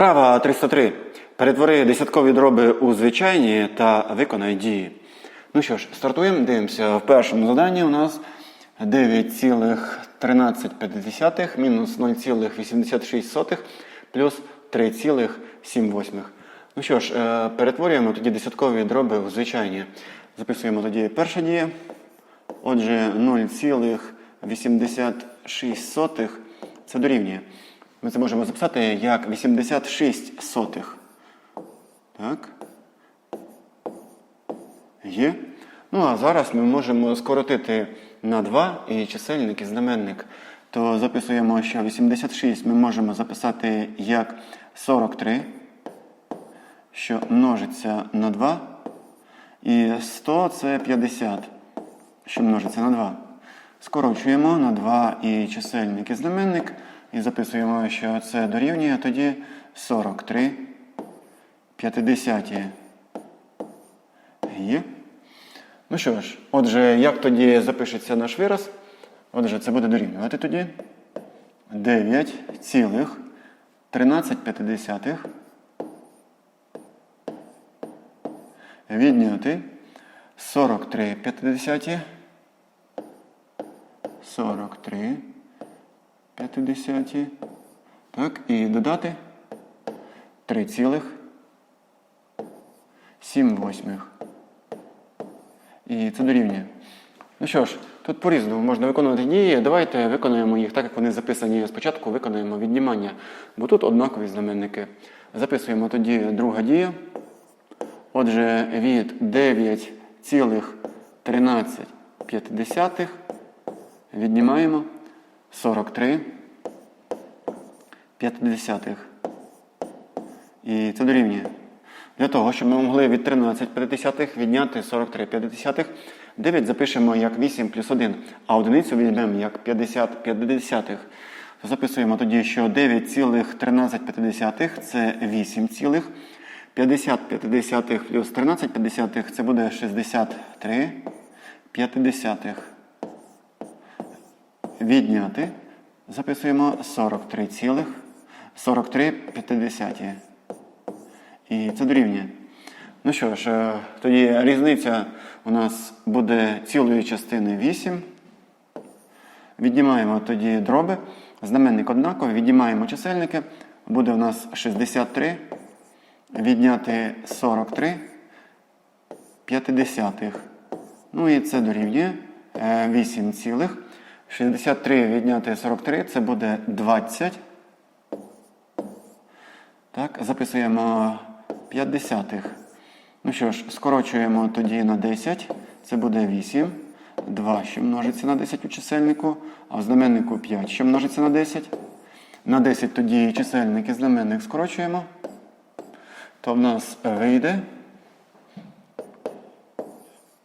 Вправа 303. Перетвори десяткові дроби у звичайні та виконай дії. Ну що ж, стартуємо. Дивимося. В першому заданні у нас 9,1350 мінус 0,86 плюс 3,7. Ну що ж, е, перетворюємо тоді десяткові дроби у звичайні. Записуємо тоді перша дія. Отже, 0,86 це дорівнює. Ми це можемо записати як 86 сотих. Так. Є. Ну, а зараз ми можемо скоротити на 2 і чисельник і знаменник. То записуємо, що 86 ми можемо записати як 43, що множиться на 2. І 100 це 50, що множиться на 2. Скорочуємо на 2 і чисельник і знаменник. І записуємо, що це дорівнює тоді 43 50. Є. Ну що ж, отже, як тоді запишеться наш вираз? Отже, це буде дорівнювати тоді 9,13 відняти 43 50 43 50 так, і додати 3,7 восьмих. І це дорівнює. Ну що ж, тут по-різному можна виконувати дії. Давайте виконаємо їх так, як вони записані. Спочатку виконаємо віднімання, бо тут однакові знаменники. Записуємо тоді друга дія. Отже, від 9,13 віднімаємо 43 50. І це дорівнює. Для того, щоб ми могли від 13 50 відняти 43 50, 9 запишемо як 8 плюс 1, а одиницю візьмемо як 50 50. То записуємо тоді, що 9,13 це 8, цілих. 50 50 плюс 13 50 це буде 63 50. Відняти. Записуємо 43 43 50. І це дорівнює. Ну що ж, е, тоді різниця у нас буде цілої частини 8. Віднімаємо тоді дроби. Знаменник однаковий, віднімаємо чисельники. Буде у нас 63. Відняти 43 п'ятидесятих. Ну і це дорівнює 8 цілих. 63 відняти 43 це буде 20. Так, записуємо 5. Ну що ж, скорочуємо тоді на 10. Це буде 8. 2, що множиться на 10 у чисельнику, а в знаменнику 5, що множиться на 10. На 10 тоді чисельник і знаменник скорочуємо. То в нас вийде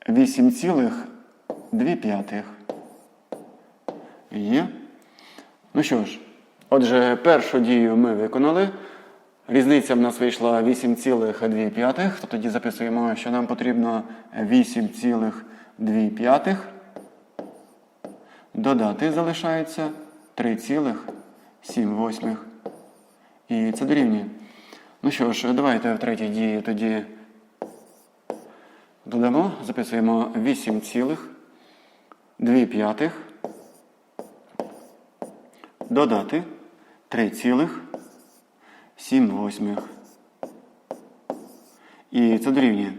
8,2 п'ятих. Є. Ну що ж, отже, першу дію ми виконали. Різниця в нас вийшла 8,2. То тоді записуємо, що нам потрібно 8,2. Додати залишається 3,7. І це дорівнює. Ну що ж, давайте в третій дії тоді додамо, записуємо 8,2. Додати 3,7. І це дорівнює.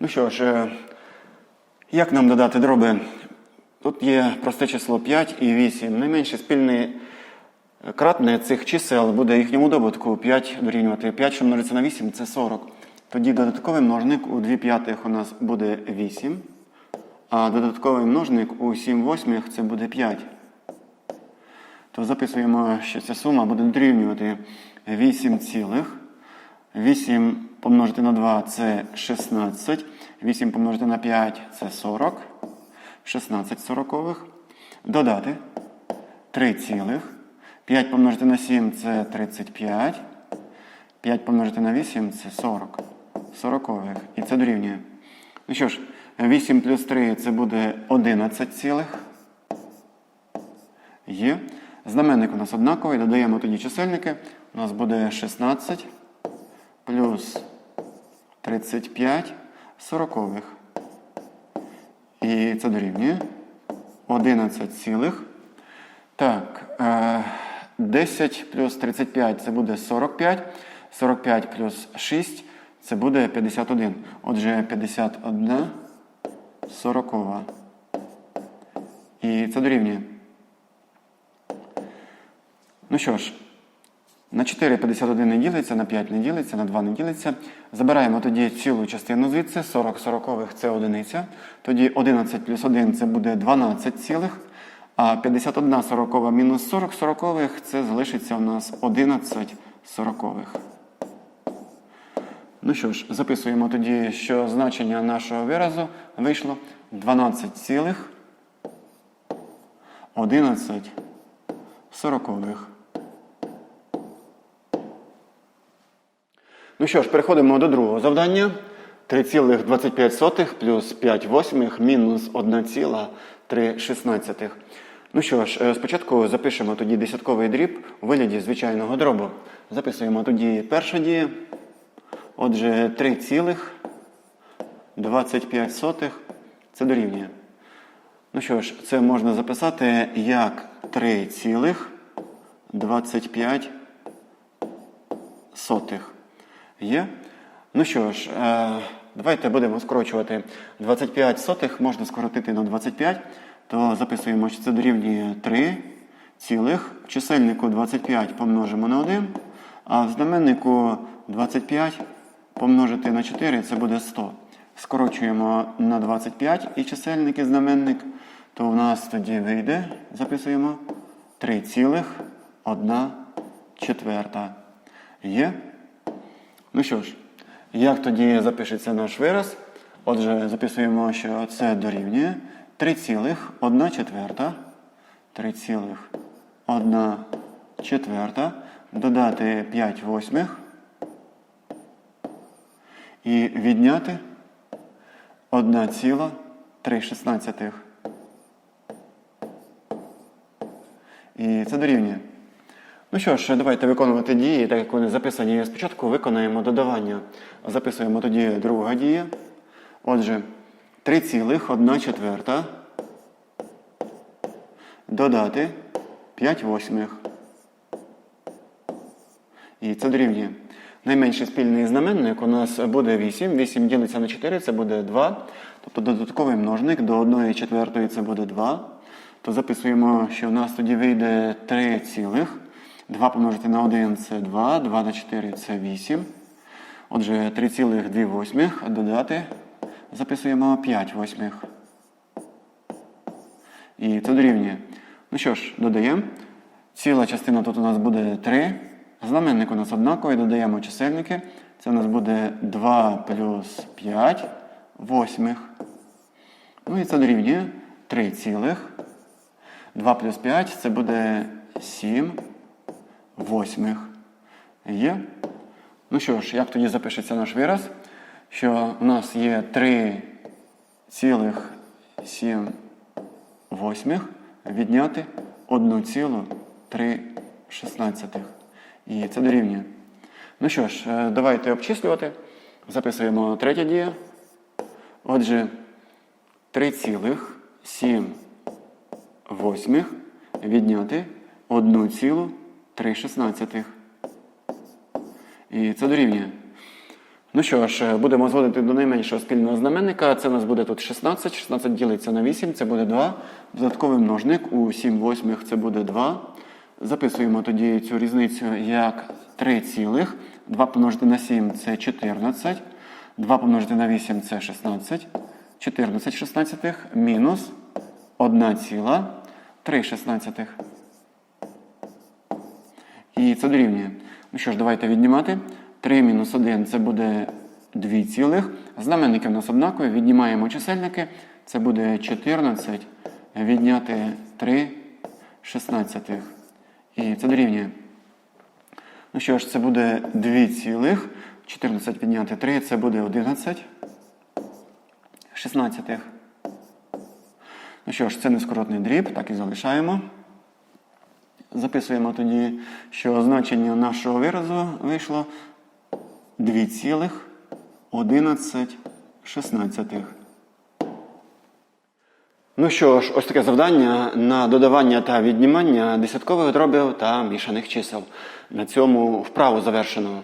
Ну що ж, е, як нам додати дроби? Тут є просте число 5 і 8. Найменше спільне кратне цих чисел буде їхньому добутку 5 дорівнювати. 5, що множиться на 8, це 40. Тоді додатковий множник у 2 п'ятих у нас буде 8. А додатковий множник у 7 восьмих це буде 5. То записуємо, що ця сума буде дорівнювати 8 цілих. 8 помножити на 2 це 16. 8 помножити на 5 це 40. 16 сорокових. Додати 3 цілих. 5 помножити на 7 це 35. 5 помножити на 8 це 40. Сорокових. І це дорівнює. Ну що ж, 8 плюс 3 це буде 11 цілих. Є. Знаменник у нас однаковий, додаємо тоді чисельники. у нас буде 16 плюс 35 сорокових. І це дорівнює 11 цілих. Так, е, 10 плюс 35 це буде 45. 45 плюс 6 це буде 51. Отже, 51 сорокова. І це дорівнює. Ну що ж, на 4 51 не ділиться, на 5 не ділиться, на 2 не ділиться. Забираємо тоді цілу частину звідси, 40 сорокових це одиниця. Тоді 11 плюс 1 це буде 12 цілих. А 51 сорокова мінус 40 сорокових це залишиться у нас 11 сорокових. Ну що ж, записуємо тоді, що значення нашого виразу вийшло 12 цілих 11 сорокових. Ну що ж, переходимо до другого завдання. 3,25 плюс 5 восьмих мінус 1,316. Ну що ж, е, спочатку запишемо тоді десятковий дріб у вигляді звичайного дробу. Записуємо тоді перша дія. Отже, 3,25 це дорівнює. Ну що ж, це можна записати як 3,25 сотих. Є? Ну що ж, е, давайте будемо скорочувати 25 сотих, можна скоротити на 25, то записуємо, що це дорівнює 3 цілих. В чисельнику 25 помножимо на 1, а в знаменнику 25 помножити на 4 це буде 100. Скорочуємо на 25 і чисельник і знаменник, то у нас тоді вийде, записуємо 3,1 четверта. Є? Ну що ж, як тоді запишеться наш вираз? Отже, записуємо, що це дорівнює 3,1 четверта. 3,1 четверта. Додати 5 восьмих. І відняти 1,3 шістнадцятих. І це дорівнює. Ну що ж, давайте виконувати дії, так як вони записані спочатку, виконаємо додавання. Записуємо тоді друга дія. Отже, 3,1 четверта. Додати 5 восьмих. І це дорівнює. Найменший спільний знаменник у нас буде 8. 8 ділиться на 4, це буде 2. Тобто додатковий множник до 1 четвертої це буде 2. То записуємо, що у нас тоді вийде 3 цілих. 2 помножити на 1 це 2, 2 на 4 це 8. Отже, 3,2 восьмих додати. Записуємо 5 восьмих. І це дорівнює. Ну що ж, додаємо. Ціла частина тут у нас буде 3. Знаменник у нас однаковий, додаємо чисельники. Це у нас буде 2 плюс 5 восьмих. Ну і це дорівнює 3 цілих. 2 плюс 5 це буде 7 восьмих. Є. Ну що ж, як тоді запишеться наш вираз? Що у нас є 3,7 восьмих відняти 1,3 шістнадцятих. І це дорівнює. Ну що ж, е, давайте обчислювати. Записуємо третя дія. Отже, 3,7 восьмих відняти 1,3 шістнадцятих. І це дорівнює. Ну що ж, будемо зводити до найменшого спільного знаменника. Це у нас буде тут 16. 16 ділиться на 8, це буде 2. Додатковий множник у 7 восьмих це буде 2. Записуємо тоді цю різницю як 3 цілих. 2 помножити на 7 це 14. 2 помножити на 8 це 16. 14 шістнадцятих мінус 1 ціла 3 шістнадцятих. І це дорівнює. Ну що ж, давайте віднімати. 3 мінус 1 це буде 2 цілих. Знаменники в нас однакові. Віднімаємо чисельники. Це буде 14 відняти 3 шістнадцятих. І це дорівнює. Ну що ж, це буде 2 цілих. 14 відняти 3, це буде 11 шістнадцятих. Ну що ж, це нескоротний дріб, так і залишаємо. Записуємо тоді, що значення нашого виразу вийшло 2,1116. Ну що ж, ось таке завдання на додавання та віднімання десяткових дробів та мішаних чисел. На цьому вправу завершено.